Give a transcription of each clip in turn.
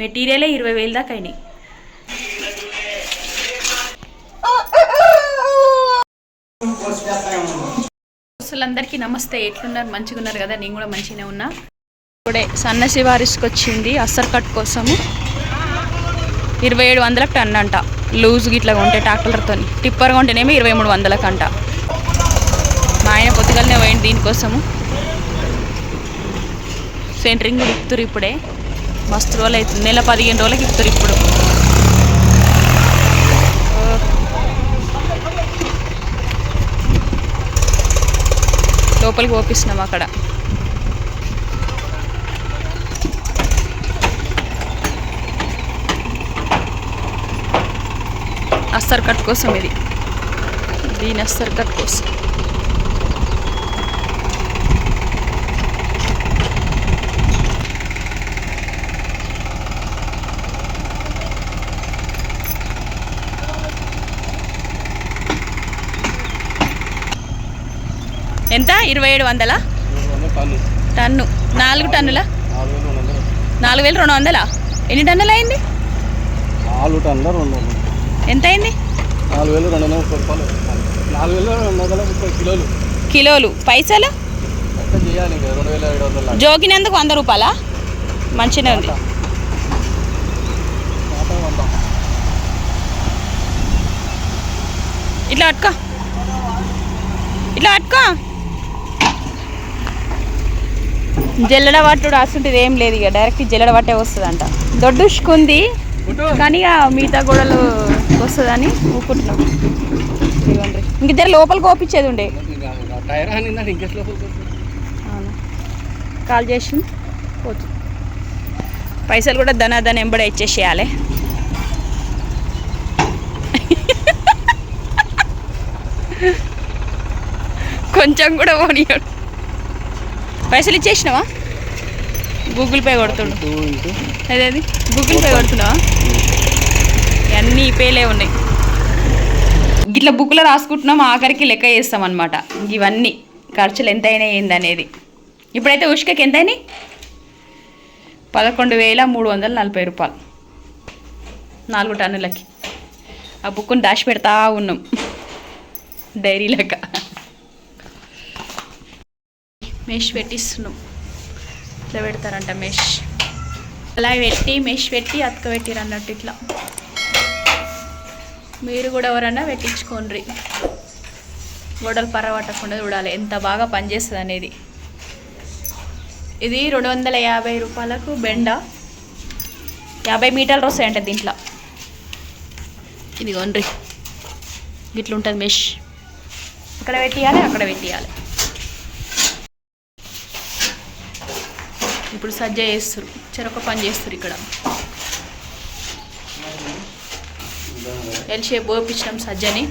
మెటీరియలే ఇరవై వేలు దాకా అయినాయి. అసలందరికీ నమస్తే. ఎట్లున్నారు? మంచిగా ఉన్నారు కదా? నేను కూడా మంచిగానే ఉన్నా. ఇప్పుడే సన్న శివారిస్కి వచ్చింది అస్సర్ కట్ కోసము. ఇరవై ఏడు వందలకు టన్ అంట. లూజ్ గిట్లా ఉంటే ట్రాక్టర్తో టిప్పర్ కొంటేనేమో ఇరవై మూడు వందలకు అంట మా ఆయన పొత్తుగలనే పోయింది దీనికోసము. సెంటరింగ్ కూడా ఇప్పుతురు ఇప్పుడే. మస్తు రోజులు అవుతుంది. నెల పదిహేను రోజులకి ఇస్తారు ఇప్పుడు. లోపలికి ఓపిస్తున్నాం అక్కడ. అస్తర్ కట్ కోసం ఇది. దీని అస్తర్ కట్ కోసం. ఎంత? ఇరవై ఏడు వందల? టన్ను. నాలుగు టన్నుల? నాలుగు వేలు రెండు వందలా? ఎన్ని టన్నులు అయింది? నాలుగు టన్నుల రెండు ఎంత అయింది? నాలుగు వేలు రెండు వందల ముప్పై రూపాయలు. నాలుగు వేలు రెండు వందల ముప్పై కిలోలు కిలోలు పైసలు జోకినందుకు వంద రూపాయలా? మంచిగా ఉంది. ఇట్లా పట్టుకో. ఇట్లా పట్టుకో. జల్లెడ పట్టుడు రాస్తుంటుంది ఏం లేదు ఇక. డైరెక్ట్ జల్లెడ పట్టే వస్తుందంట. దొడ్డుష్కుంది కానీ ఇక మిగతా గోడలు వస్తుందని ఊకుంటున్నాం. ఇదిగోండి. ఇంక ఇద్దరు లోపలికి ఉండే. ఇంకెస్ లోపలికి అవును. కాల్ చేసి పైసలు కూడా ధన ధన ఎంబడే ఇచ్చేసేయాలి. కొంచెం కూడా పోనీయడు. పైసలు ఇచ్చేసినావా? Google pay కొడుతుండు. అదే అది అదేది గూగుల్ పే కొడుతున్నావా అన్నీ పేలే ఉన్నాయి. ఇట్లా బుక్లో రాసుకుంటున్నాం ఆఖరికి లెక్క చేస్తాం అనమాట ఇవన్నీ ఖర్చులు ఎంత ఏందనేది. ఇప్పుడైతే ఉష్కకి ఎంత అయినాయి పదకొండు వేల మూడు వందల నలభై రూపాయలు. నాలుగు టన్నులకి. ఆ బుక్ను దాచి పెడతా ఉన్నాం. డైరీ లెక్క. మెష్ పెట్టిస్తున్నాం. ఇట్లా పెడతారంట మెష్? అలా పెట్టి మెష్ పెట్టి అతక పెట్టిరు అన్నట్టు ఇట్లా. మీరు కూడా ఎవరన్నా పెట్టించుకోండి గోడలు పర్రబట్టకుండా చూడాలి ఎంత బాగా పనిచేస్తుంది అనేది. ఇది రెండు వందల యాభై రూపాయలకు బెండ. యాభై మీటర్లు వస్తాయంట దీంట్లో. ఇది కొనరి ఇట్లుంటుంది మెష్. ఇక్కడ పెట్టియాలి అక్కడ పెట్టియాలి. ఇప్పుడు సజ్జ చేస్తారు. చెరొక పని చేస్తారు ఇక్కడ. ఎల్ షేప్ సజ్జని.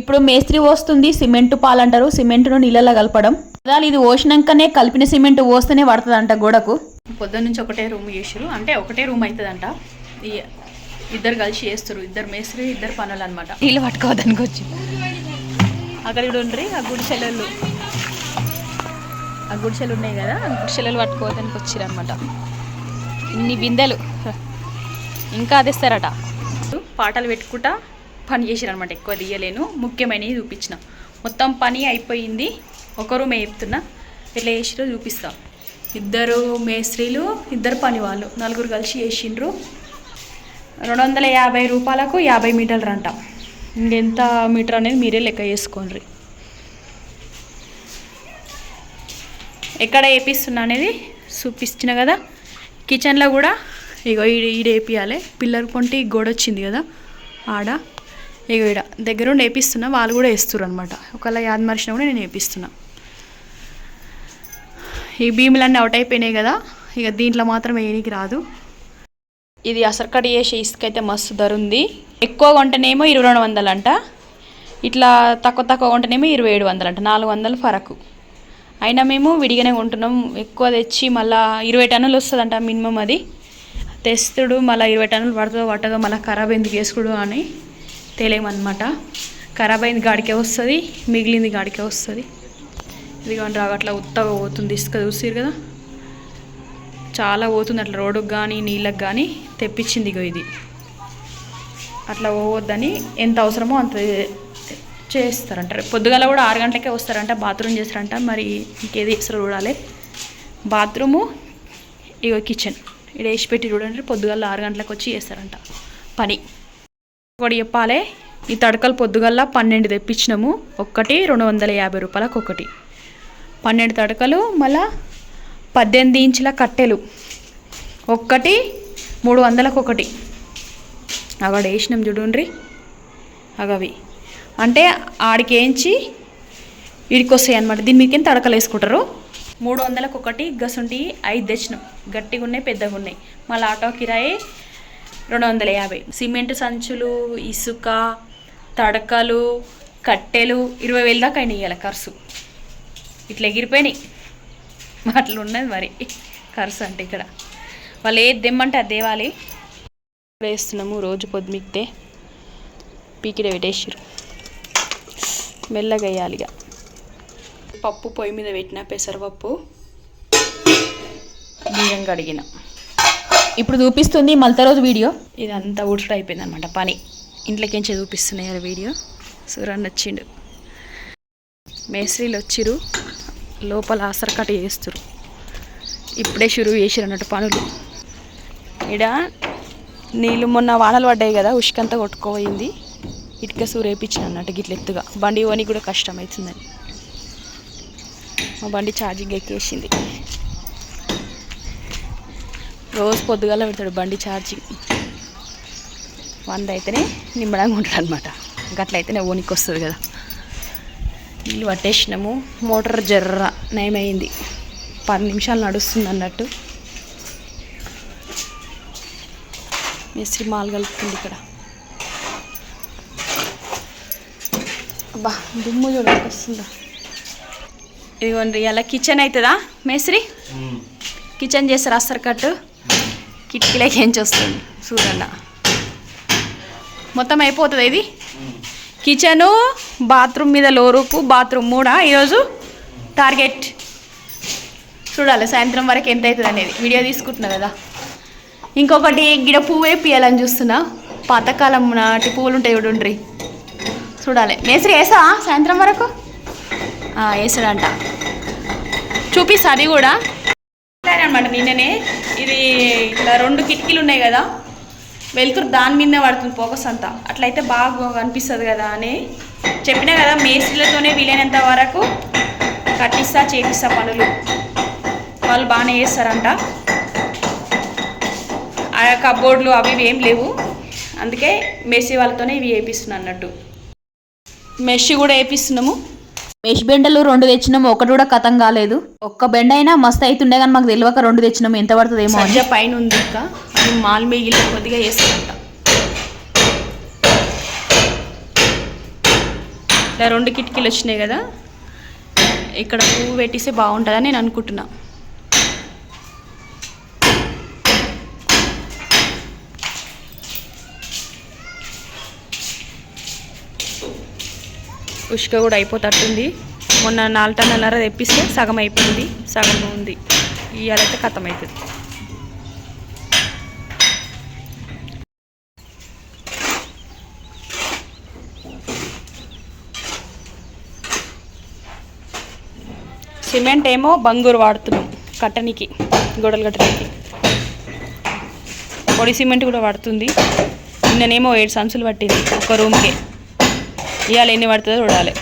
ఇప్పుడు మేస్త్రి పోస్తుంది సిమెంట్ పాలంటారు సిమెంట్ను నీళ్ళలో కలపడం. అదాలు ఇది పోసినాకనే కలిపిన సిమెంట్ పోస్తేనే పడుతుందంట గోడకు. పొద్దున్న నుంచి ఒకటే రూమ్ చేసారు అంటే ఒకటే రూమ్ అవుతుందంట ఇద్దరు కలిసి చేస్తారు. ఇద్దరు మేస్త్రి ఇద్దరు పనులు అనమాట నీళ్ళు పట్టుకోవడానికి వచ్చి అక్కడ కూడా ఉండ్రి ఆ గుడిసెలలు ఆ గుడిసెలు ఉన్నాయి కదా? ఆ గుడిసెలలు పట్టుకోవడానికి వచ్చారు అనమాట ఇన్ని బిందెలు. ఇంకా అదిస్తారట పాటలు పెట్టుకుంటా పని చేసిరు అనమాట ఎక్కువ తీయలేను. ముఖ్యమైనవి చూపించిన. మొత్తం పని అయిపోయింది. ఒక రూమ్ చెప్తున్నా ఎట్లా చేసిరో చూపిస్తా. ఇద్దరు మేస్త్రీలు ఇద్దరు పని వాళ్ళు నలుగురు కలిసి చేసిండ్రు రెండు వందల యాభై రూపాయలకు యాభై మీటర్లు అంట ఇంకెంత మీటర్ అనేది మీరే లెక్క చేసుకోండి ఎక్కడ వేపిస్తున్నా అనేది చూపిస్తున్నా కదా. కిచెన్లో కూడా ఇగో ఈడ ఈడ వేపియాలి పిల్లర్ పొంటి గోడ వచ్చింది కదా ఆడ. ఇగో ఈడ దగ్గర ఉండి వేపిస్తున్నా వాళ్ళు కూడా వేస్తారు అనమాట ఒకవేళ యాద్ మరిచినా కూడా నేను వేపిస్తున్నా ఈ భీములన్నీ అవుట్ అయిపోయినాయి కదా ఇక దీంట్లో మాత్రం వేయనికి రాదు. ఇది అసర్కట్ చేసే ఇసుక అయితే మస్తు ధర ఉంది. ఎక్కువ కొంటేనేమో ఇరవై రెండు వందలు అంట ఇట్లా తక్కువ తక్కువ కొంటేనేమో ఇరవై ఏడు వందలు అంట నాలుగు వందలు ఫరకు. అయినా మేము విడిగానే కొంటున్నాం ఎక్కువ తెచ్చి మళ్ళీ ఇరవై టన్నులు వస్తుందంట మినిమం అది. తెస్తుడు మళ్ళీ ఇరవై టన్నులు పడుతుందో పట్టదో మళ్ళీ ఖరాబ్ ఎందుకు వేసుకుడు అని తెలియమన్నమాట. ఖరాబ్ అయింది గాడికే వస్తుంది మిగిలింది గాడికే వస్తుంది. ఇదిగోండి రాగట్లా ఉత్తగా పోతుంది. ఇసుక చూసిరు కదా? చాలా పోతుంది అట్లా రోడ్డుకు కానీ నీళ్ళకి కానీ తెప్పించింది ఇగో ఇది. అట్లా పోవద్దని ఎంత అవసరమో అంత చేస్తారంట. పొద్దుగాల కూడా ఆరు గంటలకే వస్తారంట బాత్రూమ్ చేస్తారంట. మరి ఇంకేది చేస్తారో చూడాలి. బాత్రూము ఇగో కిచెన్. ఇక్కడ వేసి పెట్టి చూడండి పొద్దుగల ఆరు గంటలకు వచ్చి చేస్తారంట. పని. ఒకటి చెప్పాలి ఈ తడకలు పొద్దుగల్లా పన్నెండు తెప్పించినాము. ఒక్కటి రెండు వందల యాభై రూపాయలకు ఒకటి. పన్నెండు తడకలు మళ్ళా పద్దెనిమిది ఇంచుల కట్టెలు. ఒక్కటి మూడు వందలకు ఒకటి. అక్కడ వేసినాం చూడండి. అగవి. అంటే ఆడికి వేయించి వీడికి వస్తాయి అనమాట దీని మీకేం తడకలు వేసుకుంటారు? మూడు వందలకు ఒకటి గసుంటి ఐదు తెచ్చినాం. గట్టిగా ఉన్నాయి పెద్దగా ఉన్నాయి మళ్ళీ ఆటో కిరాయి రెండు వందల యాభై సిమెంట్ సంచులు ఇసుక తడకలు కట్టెలు ఇరవై వేలు దాకా అయినాయి ఇవాళ ఖర్చు. ఇట్లా ఎగిరిపోయినాయి. అట్లా ఉన్నది మరి ఖర్చు అంటే ఇక్కడ. వాళ్ళు ఏది తెమ్మంటే అది దేవాలి వేస్తున్నాము రోజు పొద్దుమిక్తే పీకిడ పెట్టేసారు మెల్లగా వేయాలి ఇక. పప్పు పొయ్యి మీద పెట్టిన పెసరపప్పు. బియ్యం కడిగిన. ఇప్పుడు చూపిస్తుంది మళ్ళీ రోజు వీడియో. ఇదంతా ఊడ్చుడు అయిపోయింది అనమాట పని. ఇంట్లోకించి చూపిస్తున్నాయి ఆ వీడియో. సూరన్ వచ్చిండు మేస్త్రీలు వచ్చిరు లోపల ఆసరకట చేస్తురు ఇప్పుడే షురువు చేసిరు అన్నట్టు పనులు. ఈడ నీళ్ళు మొన్న వానలు పడ్డాయి కదా ఉష్కంతా కొట్టుకోపోయింది. ఇటుక సూరేపించిన అన్నట్టు గిట్ల ఎత్తుగా. బండి పోనీ కూడా కష్టం అవుతుందని మా బండి ఛార్జింగ్ ఎక్కేసింది. రోజు పొద్దుగాల పెడతాడు బండి ఛార్జింగ్ వంద అయితేనే నిమ్మడంగా ఉంటాడు అనమాట గట్లయితేనే ఓనికి వస్తుంది కదా. నీళ్ళు పట్టేసినాము. మోటార్ జర్ర నయమైంది. పది నిమిషాలు నడుస్తుంది అన్నట్టు. మిస్త్రి మాల్ కలుపుతుంది ఇక్కడ. అబ్బా దుమ్ము చూడండి వస్తుందా ఇదిగోండి ఇలా కిచెన్ అవుతుందా మేస్త్రి? కిచెన్ చేస్తారు అస్తారు కట్టు? కిటికీలోకి ఏం వస్తుంది చూడన్న మొత్తం అయిపోతుంది ఇది? కిచెను బాత్రూమ్ మీద లోరుకు బాత్రూమ్ మూడా? ఈరోజు టార్గెట్ చూడాలి సాయంత్రం వరకు ఎంత అవుతుంది అనేది. వీడియో తీసుకుంటున్నా కదా. ఇంకొకటి గిడ పువ్వు వేపియాలని చూస్తున్నా. పాతకాలం నాటి పువ్వులు ఉంటాయి చూడండి. చూడాలి. మేస్త్రి వేసా సాయంత్రం వరకు? వేసాడంట చూపిస్తా అది కూడా. అనమాట నిన్ననే. ఇది ఇట్లా రెండు కిటికీలు ఉన్నాయి కదా. వెలుతురు దాని మీదనే పడుతుంది ఫోకస్ అంతా. అట్లయితే బాగా కనిపిస్తుంది కదా అని చెప్పినా కదా మేస్త్రీలతోనే వీలైనంత వరకు కట్టిస్తా చేపిస్తా పనులు. వాళ్ళు బాగానే చేస్తారంట. ఆ కబోర్డ్లు అవి ఇవి ఏం లేవు. అందుకే మేస్త్రీ వాళ్ళతోనే ఇవి వేపిస్తున్నా అన్నట్టు. మెష్ కూడా వేపిస్తున్నాము. మెష్ బెండలు రెండు తెచ్చినాము ఒకటి కూడా కథం కాలేదు. ఒక్క బెండ అయినా మస్తు అవుతుండే కానీ మాకు తెలియక రెండు తెచ్చినాము ఎంత పడుతుందేమో సజ్జ పైన ఉంది ఇంకా అది మాల్ మిగిలిన కొద్దిగా ఇలా రెండు కిటికీలు వచ్చినాయి కదా ఇక్కడ పువ్వు పెట్టిస్తే బాగుంటుందని నేను అనుకుంటున్నా. ఉష్క కూడా అయిపోతట్టుంది. మొన్న నాలుగు టన్నర తెప్పిస్తే సగం అయిపోయింది సగం ఉంది. ఇవాళైతే ఖతం అవుతుంది సిమెంట్ ఏమో బంగూరు వాడుతున్నాం కట్టనికి గోడలు కట్టడానికి. పొడి సిమెంట్ కూడా పడుతుంది నిన్ననేమో ఏడు సంచులు పట్టింది ఒక రూమ్కి. ఇవాళ ఎన్ని పడుతుందో చూడాలి.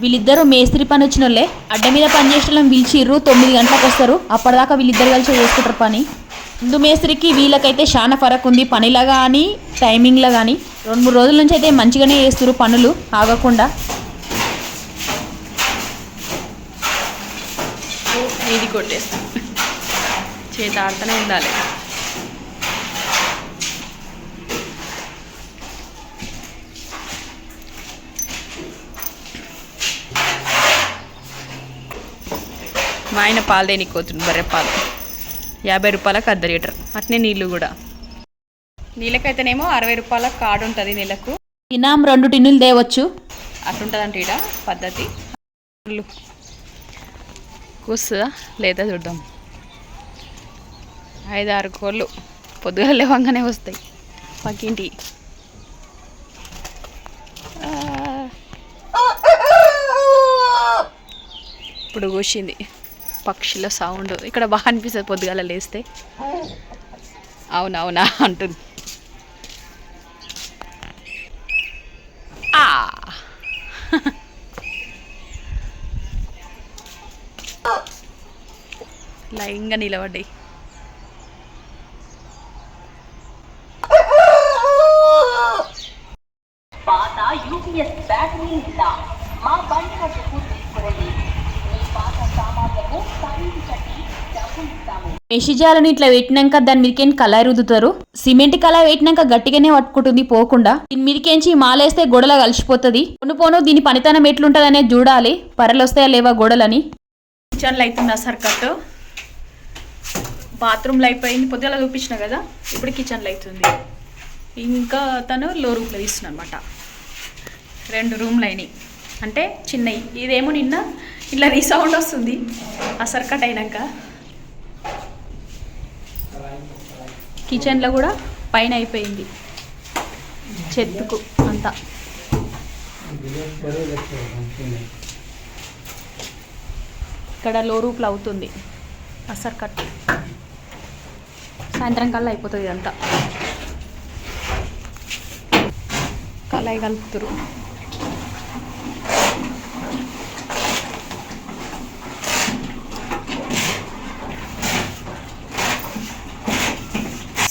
వీళ్ళిద్దరూ మేస్త్రి పని వచ్చిన వాళ్ళే అడ్డ మీద పని చేసిన వాళ్ళని పిలిచిర్రు తొమ్మిది గంటలకు వస్తారు. అప్పటిదాకా వీళ్ళిద్దరు కలిసి చేసుకుంటారు పని. మేస్త్రికి వీళ్ళకైతే చాలా ఫరక్ ఉంది పనిలా కానీ టైమింగ్లో కానీ రెండు మూడు రోజుల నుంచి అయితే మంచిగానే చేస్తారు పనులు ఆగకుండా. ఇది కొట్టేస్తాం. చేత ఆడుతూనే ఉండాలి. మా ఆయన పాలు దేనికి పోతుంది బర్రె పాలు. యాభై రూపాయలకు అర్ధ లీటర్. అట్నే నీళ్ళు కూడా. నీళ్ళకైతేనేమో అరవై రూపాయల కార్డు ఉంటుంది నెలకు తినాం రెండు టిన్నులు తేవచ్చు. అట్లుంటుందంట ఈడ పద్ధతి. కూస్తుందా లేదా చూద్దాం. ఐదు ఆరు కోళ్ళు పొద్దుగా లేవంగానే వస్తాయి. పక్కింటి. ఇప్పుడు కూసింది పక్షుల సౌండ్. ఇక్కడ బాగా అనిపిస్తుంది పొద్దుగాల లేస్తే. అవునవునా అంటుంది. ఆ. లైన్గా నిలబడ్డాయి. పాత యూపీఎస్ బ్యాటరీ ఇలా మా బండి వద్దకు తీసుకురండి మీ పాత సామాన్లకు సైన్స్ కట్టి డబ్బులు ఇస్తాము ఇట్లా పెట్టినాక దాని మీదకేం కళాయి రుద్దుతారు? సిమెంట్ కళాయి పెట్టినాక గట్టిగానే పట్టుకుంటుంది పోకుండా. దీని మీదకేంచి మాలేస్తే గొడల కలిసిపోతుంది. పోను పోను దీని పనితనం ఎట్లుంటుంది అనేది చూడాలి. పరలు వస్తాయా లేవా గోడలని? కిచెన్లో అవుతుంది సార్ కట్ బాత్రూమ్లో అయిపోయింది. పొద్దుగల చూపించిన కదా ఇప్పుడు కిచెన్లో అవుతుంది ఇంకా తను లో రూమ్లో తీస్తున్నా అనమాట రెండు రూమ్లు అయినాయి. అంటే చిన్నవి ఇదేమో నిన్న ఇట్లా రీసౌండ్ వస్తుంది. ఆ సర్కట్ అయినాక. కిచెన్లో కూడా పైన అయిపోయింది. చెత్తుకు అంతా. ఇక్కడ లో రూప్లో అవుతుంది. అసర్ కట్. సాయంత్రం కల్లా అయిపోతుంది ఇదంతా. కళాయి కలుపుతురు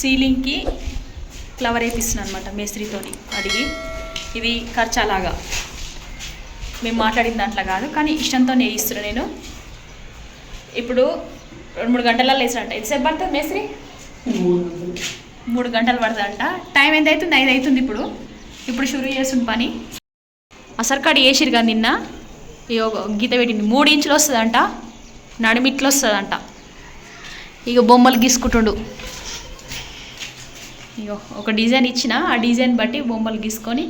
సీలింగ్కి ఫ్లవర్ వేపిస్తున్నాను అనమాట మేస్త్రితోని అడిగి. ఇది ఖర్చాలాగా. మేము మాట్లాడిన దాంట్లో కాదు కానీ ఇష్టంతో వేయిస్తున్నాను నేను. ఇప్పుడు రెండు మూడు గంటలలో వేసినట్ట ఎంతసేపు పడుతుంది మేస్త్రి? మూడు గంటలు పడుతుందంట. టైం ఎంత అవుతుంది? ఐదు అవుతుంది ఇప్పుడు. ఇప్పుడు షురూ చేస్తుంది పని. అసర్కాడు వేసిరు కానీ నిన్న? ఇగో గీత పెట్టింది. మూడు ఇంచులు వస్తుందంట. నడిమిట్లు వస్తుందంట. ఇక బొమ్మలు గీసుకుంటుండు. ఇగో ఒక డిజైన్ ఇచ్చిన ఆ డిజైన్ బట్టి బొమ్మలు గీసుకొని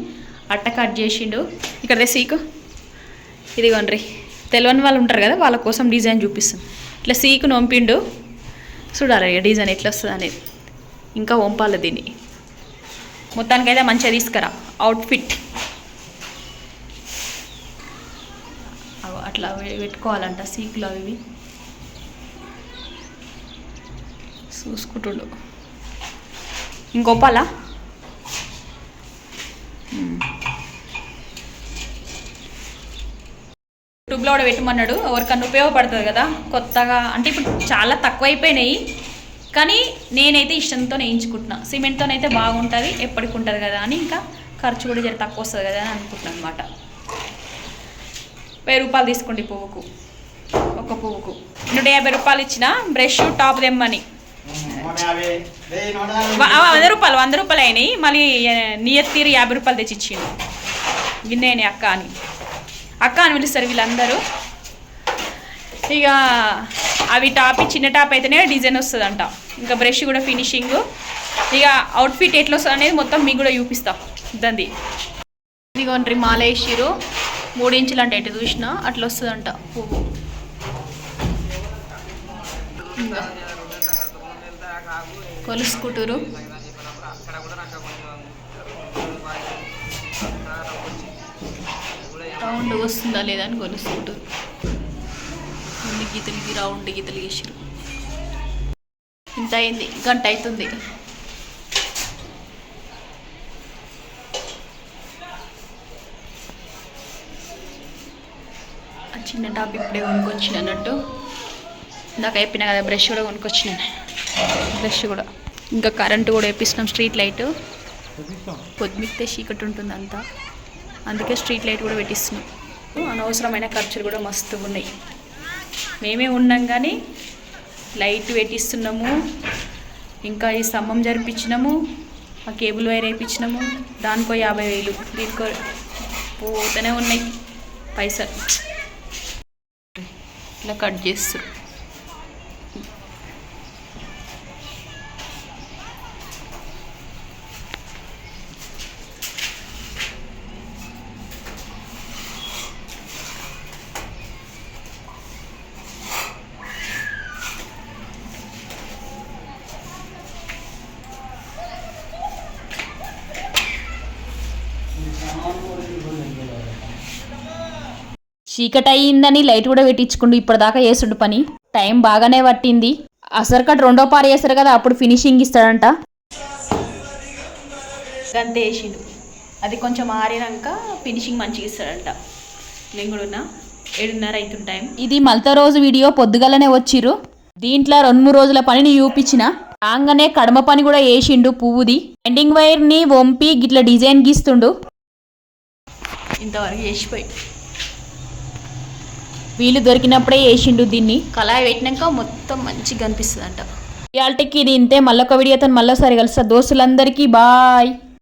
అట్ట కట్ చేసిండు. ఇక్కడ సీకు. ఇదిగోండ్రి తెలియని వాళ్ళు ఉంటారు కదా వాళ్ళ కోసం డిజైన్ చూపిస్తుంది ఇట్లా సీకు నొంపిండు చూడాలి ఇక డిజైన్ ఎట్లా వస్తుంది అనేది ఇంకా వంపాలి దీన్ని. మొత్తానికైతే మంచిగా తీసుకురా. అవుట్ఫిట్ అట్లా పెట్టుకోవాలంట సీకులు అవి చూసుకుంటుండు. ఇంకొప్పాలా? యూట్యూబ్లో కూడా పెట్టమన్నాడు. ఎవరికన్నా ఉపయోగపడుతుంది కదా. కొత్తగా అంటే ఇప్పుడు చాలా తక్కువ అయిపోయినాయి కానీ నేనైతే ఇష్టంతో వేయించుకుంటున్నా. సిమెంట్తోనైతే బాగుంటుంది ఎప్పటికి ఉంటుంది కదా అని ఇంకా ఖర్చు కూడా జర తక్కువ వస్తుంది కదా అని అనుకుంటున్నాను అనమాట వెయ్యి రూపాయలు తీసుకోండి పువ్వుకు. ఒక పువ్వుకు. నూట యాభై రూపాయలు ఇచ్చిన బ్రష్ టాప్ ఆ, వంద రూపాయలు వంద రూపాయలు అయినాయి. మళ్ళీ నియర్ తీరు యాభై రూపాయలు తెచ్చి ఇచ్చిండు అక్క అని. అక్క అని పిలుస్తారు వీళ్ళందరూ. ఇక అవి టాప్ చిన్న టాప్ అయితేనే డిజైన్ వస్తుందంట. ఇంకా బ్రష్ కూడా ఫినిషింగ్. ఇక అవుట్ఫిట్ ఎట్లా వస్తుంది అనేది మొత్తం మీకు కూడా చూపిస్తా. దంది ఇదిగోండ్రి మాల వేసిరు మూడు ఇంచులు అంటే ఎటు చూసినా అట్లా వస్తుందంట పువ్వు. ఇంకా కొలుసుకుంటారు రౌండ్ వస్తుందా లేదా అని కొలుసుకుంటారు రెండు గీతలకి రౌండ్ గీతలు గీసారు ఇంత అయింది గంట అవుతుంది చిన్న టాప్ ఇప్పుడే కొనుక్కొచ్చిన అన్నట్టు. ఇందాక అయిపోయిన కదా బ్రష్ కూడా కొనుక్కొచ్చినాను. బ్రష్ కూడా. ఇంకా కరెంటు కూడా వేపిస్తున్నాం స్ట్రీట్ లైట్. పొద్దుమిక్తే చీకటి ఉంటుంది అంతా. అందుకే స్ట్రీట్ లైట్ కూడా పెట్టిస్తున్నాం. అనవసరమైన ఖర్చులు కూడా మస్తు ఉన్నాయి. మేమే ఉన్నాం కానీ లైట్ పెట్టిస్తున్నాము. ఇంకా ఈ స్తంభం జరిపించినాము. ఆ కేబుల్ వైర్ వేయించినాము. దానికో యాభై వేలు. దీనికో పోతూనే ఉన్నాయి పైసలు. ఇట్లా కట్ చేస్తారు చీకటి అయ్యిందని లైట్ కూడా పెట్టించుకుండు ఇప్పటిదాకా చేస్తుండు పని. టైం బాగానే పట్టింది. అసర్కట్ రెండో పారు చేస్తారు కదా అప్పుడు ఫినిషింగ్ ఇస్తాడంట. గంతే వేసిండు అది కొంచెం ఆరినాక ఫినిషింగ్ మంచిగా ఇస్తాడంట. నేను కూడా ఉన్నా. ఏడున్నర అవుతుంది టైం. ఇది మల్త రోజు వీడియో పొద్దుగలనే వచ్చిర్రు. దీంట్లో రెండు మూడు రోజుల పనిని చూపించిన. రాగానే కడమ పని కూడా వేసిండు పువ్వుది. ఎండింగ్ వైర్ని వంపి గిట్ల డిజైన్ గీస్తుండు. ఇంతవరకు చేసిపోయి వీలు దొరికినప్పుడే వేసిండు దీన్ని. కళాయి పెట్టినాక మొత్తం మంచిగా కనిపిస్తుంది అంట ఇవాళకి ఇది ఇంతే. మళ్ళొక వీడియోతో మళ్ళీసారి కలుస్తా. దోస్తులందరికీ బాయ్.